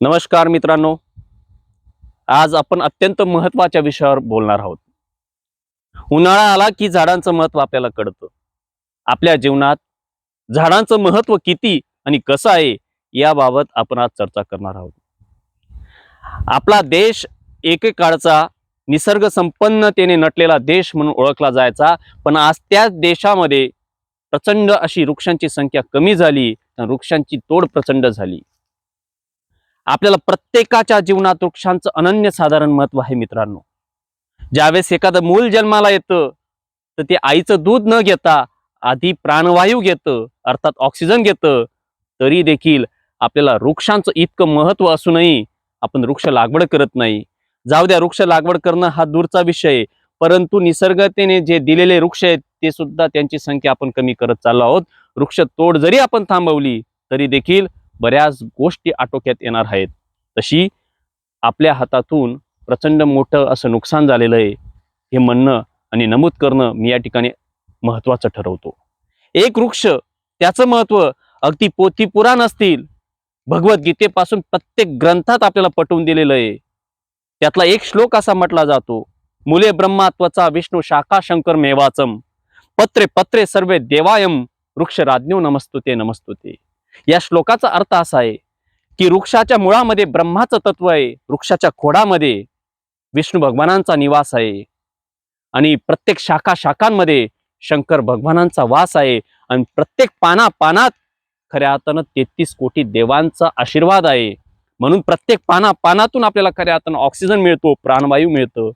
नमस्कार मित्रांनो. आज आपण अत्यंत महत्त्वाच्या विषयावर बोलणार आहोत. उन्हाळा आला की झाडांचं महत्त्व आपल्याला कळतं. आपल्या जीवनात झाडांचं महत्त्व किती आणि कसं आहे याबाबत आपण आज चर्चा करणार आहोत. आपला देश एकेकाळचा निसर्ग संपन्नतेने नटलेला देश म्हणून ओळखला जायचा पण आज त्या देशामध्ये प्रचंड अशी वृक्षांची संख्या कमी झाली वृक्षांची तोड प्रचंड झाली. आपल्याला प्रत्येकाच्या जीवनात वृक्षांचं अनन्यसाधारण महत्त्व आहे मित्रांनो ज्यावेळेस एखादं मूल जन्माला येतं तर ते आईचं दूध न घेता आधी प्राणवायू घेतं अर्थात ऑक्सिजन घेतं तरी देखील आपल्याला वृक्षांचं इतकं महत्त्व असूनही आपण वृक्ष लागवड करत नाही जाऊ द्या वृक्ष लागवड करणं हा दूरचा विषय आहे. परंतु निसर्गतेने जे दिलेले वृक्ष आहेत ते सुद्धा त्यांची संख्या आपण कमी करत चाललो आहोत वृक्ष तोड जरी आपण थांबवली तरी देखील बऱ्याच गोष्टी आटोक्यात येणार आहेत. तशी आपल्या हातातून प्रचंड मोठं असं नुकसान झालेलं आहे हे म्हणणं आणि नमूद करणं मी या ठिकाणी महत्वाचं ठरवतो. एक वृक्ष त्याचं महत्त्व अगदी पोथी पुराण असतील. भगवद्गीतेपासून प्रत्येक ग्रंथात आपल्याला पटवून दिलेलं आहे. त्यातला एक श्लोक असा म्हटला जातो मुले ब्रह्मात्वचा विष्णू शाखा शंकर मेवाचम पत्रे पत्रे सर्वे देवायम वृक्ष राज्ञो नमस्तुते नमस्तुते. या श्लोकाचा अर्थ असा आहे की वृक्षाच्या मुळामध्ये ब्रह्माचं तत्व आहे वृक्षाच्या खोडामध्ये विष्णू भगवानांचा निवास आहे. आणि प्रत्येक शाखा शाखांमध्ये शंकर भगवानांचा वास आहे आणि प्रत्येक पाना पानात खऱ्या अर्थानं तेहतीस कोटी देवांचा आशीर्वाद आहे. म्हणून प्रत्येक पाना पानातून आपल्याला खऱ्या अर्थानं ऑक्सिजन मिळतो प्राणवायू मिळतं.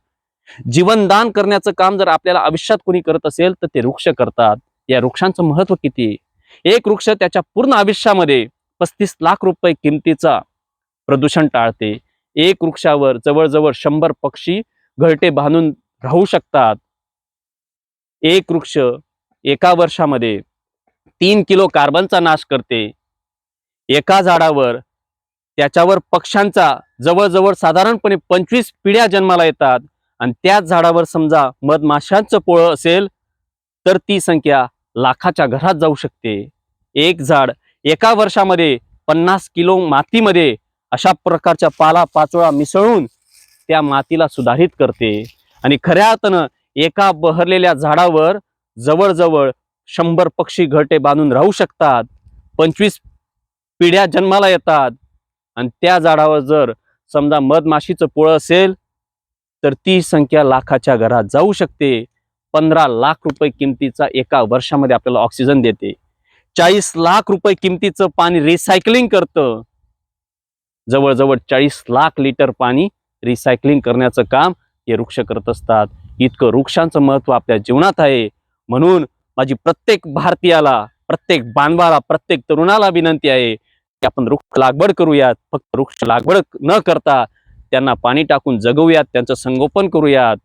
जीवनदान करण्याचं काम जर आपल्याला आयुष्यात कोणी करत असेल तर ते वृक्ष करतात. या वृक्षांचं महत्त्व किती आहे? एक वृक्ष त्याच्या पूर्ण आयुष्यामध्ये पस्तीस लाख रुपये किमतीचा प्रदूषण टाळते. एक वृक्षावर जवळजवळ शंभर पक्षी घरटे बांधून राहू शकतात. एक वृक्ष एका वर्षामध्ये तीन किलो कार्बनचा नाश करते. एका झाडावर त्याच्यावर पक्ष्यांचा जवळजवळ साधारणपणे पंचवीस पिढ्या जन्माला येतात. आणि त्याच झाडावर समजा मधमाशांचं पोळं असेल तर ती संख्या लाखाच्या घरात जाऊ शकते. एक झाड एका वर्षामध्ये पन्नास किलो मातीमध्ये अशा प्रकारच्या पाला पाचोळा मिसळून त्या मातीला सुधारित करते. आणि खऱ्या अर्थानं एका बहरलेल्या झाडावर जवळजवळ शंभर पक्षी घरटे बांधून राहू शकतात. पंचवीस पिढ्या जन्माला येतात. आणि त्या झाडावर जर समजा मधमाशीचं पोळं असेल तर ती संख्या लाखाच्या घरात जाऊ शकते. पंधरा लाख रुपये किमतीचा एका वर्षामध्ये आपल्याला ऑक्सिजन देते. चाळीस लाख रुपये किमतीचं पाणी रिसायकलिंग करतं. जवळजवळ चाळीस लाख लिटर पाणी रिसायकलिंग करण्याचं काम हे वृक्ष करत असतात. इतकं वृक्षांचं महत्त्व आपल्या जीवनात आहे. म्हणून माझी प्रत्येक भारतीयाला प्रत्येक बांधवाला प्रत्येक तरुणाला विनंती आहे की आपण वृक्ष लागवड करूयात. फक्त वृक्ष लागवड न करता त्यांना पाणी टाकून जगवूयात त्यांचं संगोपन करूयात.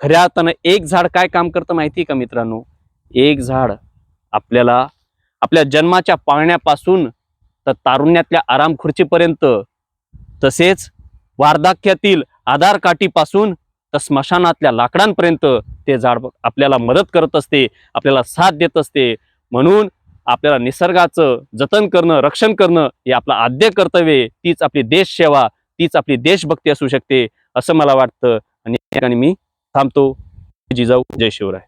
खऱ्या अर्थानं एक झाड काय काम करतं माहिती का मित्रांनो? एक झाड आपल्याला आपल्या जन्माच्या पाळण्यापासून तर तारुण्यातल्या आराम खुर्चीपर्यंत तसेच वार्धक्यातील आधार काठीपासून तर स्मशानातल्या लाकडांपर्यंत ते झाड आपल्याला मदत करत असते आपल्याला साथ देत असते. म्हणून आपल्याला निसर्गाचं जतन करणं रक्षण करणं हे आपलं आद्य कर्तव्य तीच आपली देश सेवा तीच आपली देशभक्ती असू शकते असं मला वाटतं. आणि ठिकाणी मी थांबतो. जिजाऊ जय शिवराय.